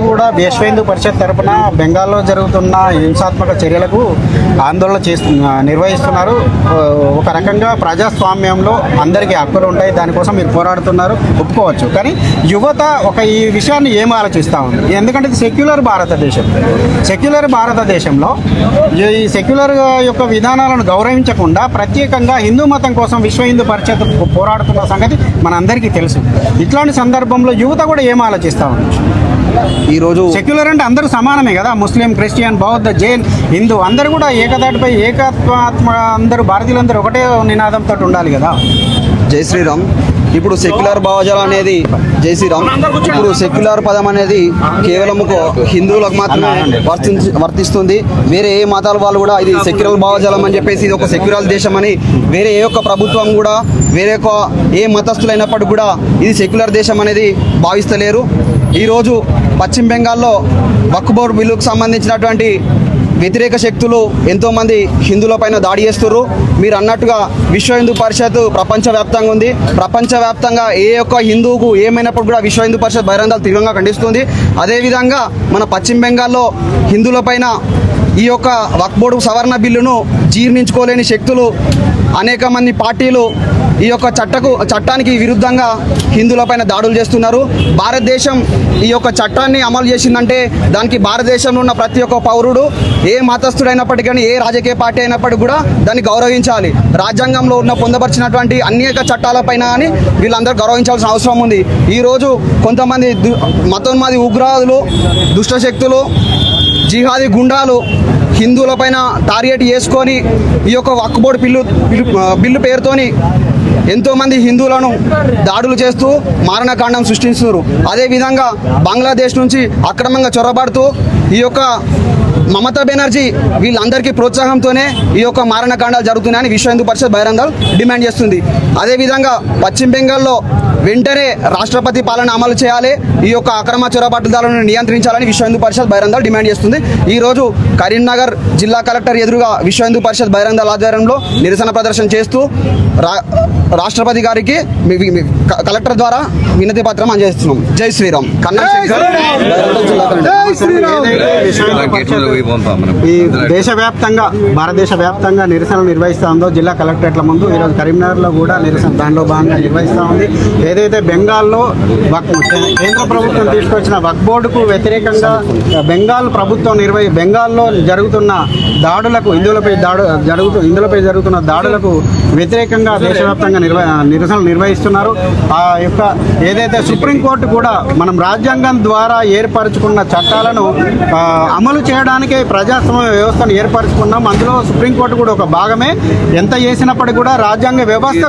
కూడా విశ్వ హిందూ పరిషత్ తరపున బెంగాల్లో జరుగుతున్న హింసాత్మక చర్యలకు ఆందోళన చేస్తు నిర్వహిస్తున్నారు. ఒక రకంగా ప్రజాస్వామ్యంలో అందరికీ హక్కులు ఉంటాయి. దానికోసం మీరు పోరాడుతున్నారు. ఒప్పుకోవచ్చు. కానీ యువత ఒక ఈ విషయాన్ని ఏం ఆలోచిస్తూ ఉంది? ఎందుకంటే ఇది సెక్యులర్ భారతదేశం. సెక్యులర్ భారతదేశంలో ఈ సెక్యులర్ యొక్క విధానాలను గౌరవించకుండా ప్రత్యేకంగా హిందూ మతం కోసం విశ్వ హిందూ పరిషత్ పోరాడుతున్న సంగతి మనందరికీ తెలుసు. ఇట్లాంటి సందర్భంలో యువత కూడా ఏం ఆలోచిస్తూ ఉంది? ఈరోజు సెక్యులర్ అంటే అందరూ సమానమే కదా? ముస్లిం క్రిస్టియన్ బౌద్ధ జైన్ హిందూ అందరూ కూడా ఏకదాటిపై ఏకత్వాత్మ అందరూ భారతీయులందరూ ఒకటే నినాదంతో ఉండాలి కదా? జై శ్రీరామ్. ఇప్పుడు సెక్యులర్ భావజాలం అనేది జై శ్రీరామ్. ఇప్పుడు సెక్యులర్ పదం అనేది కేవలం ఒక హిందువులకు మాత్రమే వర్తించి వర్తిస్తుంది. వేరే ఏ మతాల వాళ్ళు కూడా ఇది సెక్యులర్ భావజాలం అని చెప్పేసి ఇది ఒక సెక్యులర్ దేశం అని వేరే ఏ ఒక్క ప్రభుత్వం కూడా వేరే ఒక ఏ మతస్థులైనప్పటికీ కూడా ఇది సెక్యులర్ దేశం అనేది భావిస్తలేరు. ఈరోజు పశ్చిమ బెంగాల్లో వక్ఫ్ బోర్డు బిల్లుకు సంబంధించినటువంటి వ్యతిరేక శక్తులు ఎంతోమంది హిందువుల పైన దాడి చేస్తున్నారు మీరు అన్నట్టుగా విశ్వ హిందూ పరిషత్ ప్రపంచవ్యాప్తంగా ఉంది. ప్రపంచవ్యాప్తంగా ఏ ఒక్క హిందువుకు ఏమైనప్పుడు కూడా విశ్వ హిందూ పరిషత్ బహిరంగాలు తీవ్రంగా ఖండిస్తుంది. అదేవిధంగా మన పశ్చిమ బెంగాల్లో హిందువుల పైన ఈ యొక్క వక్బోర్డు సవరణ బిల్లును జీర్ణించుకోలేని శక్తులు అనేక మంది పార్టీలు ఈ యొక్క చట్టకు చట్టానికి విరుద్ధంగా హిందువులపైన దాడులు చేస్తున్నారు. భారతదేశం ఈ యొక్క చట్టాన్ని అమలు చేసిందంటే దానికి భారతదేశంలో ఉన్న ప్రతి ఒక్క పౌరుడు ఏ మతస్థుడైనప్పటికీ కానీ ఏ రాజకీయ పార్టీ అయినప్పటికీ కూడా దాన్ని గౌరవించాలి. రాజ్యాంగంలో ఉన్న పొందపరిచినటువంటి అనేక చట్టాలపైన కానీ వీళ్ళందరూ గౌరవించాల్సిన అవసరం ఉంది. ఈరోజు కొంతమంది దు- మతోన్మాది ఉగ్రవాదులు దుష్టశక్తులు జిహాదీ గుండాలు హిందువులపైన టార్గెట్ చేసుకొని ఈ యొక్క వక్ఫ్ బిల్లు బిల్లు- బిల్లు పేరుతోని ఎంతోమంది హిందువులను దాడులు చేస్తూ మారణకాండం సృష్టిస్తున్నారు. అదేవిధంగా బంగ్లాదేశ్ నుంచి అక్రమంగా చొరబడుతూ ఈ యొక్క మమతా బెనర్జీ వీళ్ళందరికీ ప్రోత్సాహంతోనే ఈ యొక్క మారణకాండాలు జరుగుతున్నాయని విశ్వ హిందూ పరిషత్ బహిరంగాలు డిమాండ్ చేస్తుంది. అదేవిధంగా పశ్చిమ బెంగాల్లో వెంటనే రాష్ట్రపతి పాలన అమలు చేయాలి. ఈ యొక్క అక్రమ చొరబాటుదారులను నియంత్రించాలని విశ్వ హిందూ పరిషత్ బహిరంగాలు డిమాండ్ చేస్తుంది. ఈ రోజు కరీంనగర్ జిల్లా కలెక్టర్ ఎదురుగా విశ్వ హిందూ పరిషత్ బహిరంగాల ఆధ్వర్యంలో నిరసన ప్రదర్శన చేస్తూ రా రాష్ట్రపతి గారికి కలెక్టర్ ద్వారా వినతి పత్రం అందజేస్తున్నాం. జై శ్రీరామ్. బహిరంగ ఈ దేశవ్యాప్తంగా భారతదేశ వ్యాప్తంగా నిరసనలు నిర్వహిస్తూ ఉందో జిల్లా కలెక్టరేట్ల ముందు ఈరోజు కరీంనగర్లో కూడా నిరసన దానిలో భాగంగా నిర్వహిస్తూ ఉంది. ఏదైతే బెంగాల్లో వక్ కేంద్ర ప్రభుత్వం తీసుకొచ్చిన వక్ బోర్డుకు వ్యతిరేకంగా బెంగాల్ ప్రభుత్వం నిర్వహి బెంగాల్లో జరుగుతున్న దాడులకు హిందువులపై దాడు జరుగుతు హిందువులపై జరుగుతున్న దాడులకు వ్యతిరేకంగా దేశవ్యాప్తంగా నిర్వ నిరసనలు నిర్వహిస్తున్నారు. ఆ యొక్క ఏదైతే సుప్రీంకోర్టు కూడా మనం రాజ్యాంగం ద్వారా ఏర్పరచుకున్న చట్టాలను అమలు చేయడానికే ప్రజాస్వామ్య వ్యవస్థను ఏర్పరచుకున్నాం. అందులో సుప్రీంకోర్టు కూడా ఒక భాగమే. ఎంత చేసినప్పటికీ కూడా రాజ్యాంగ వ్యవస్థ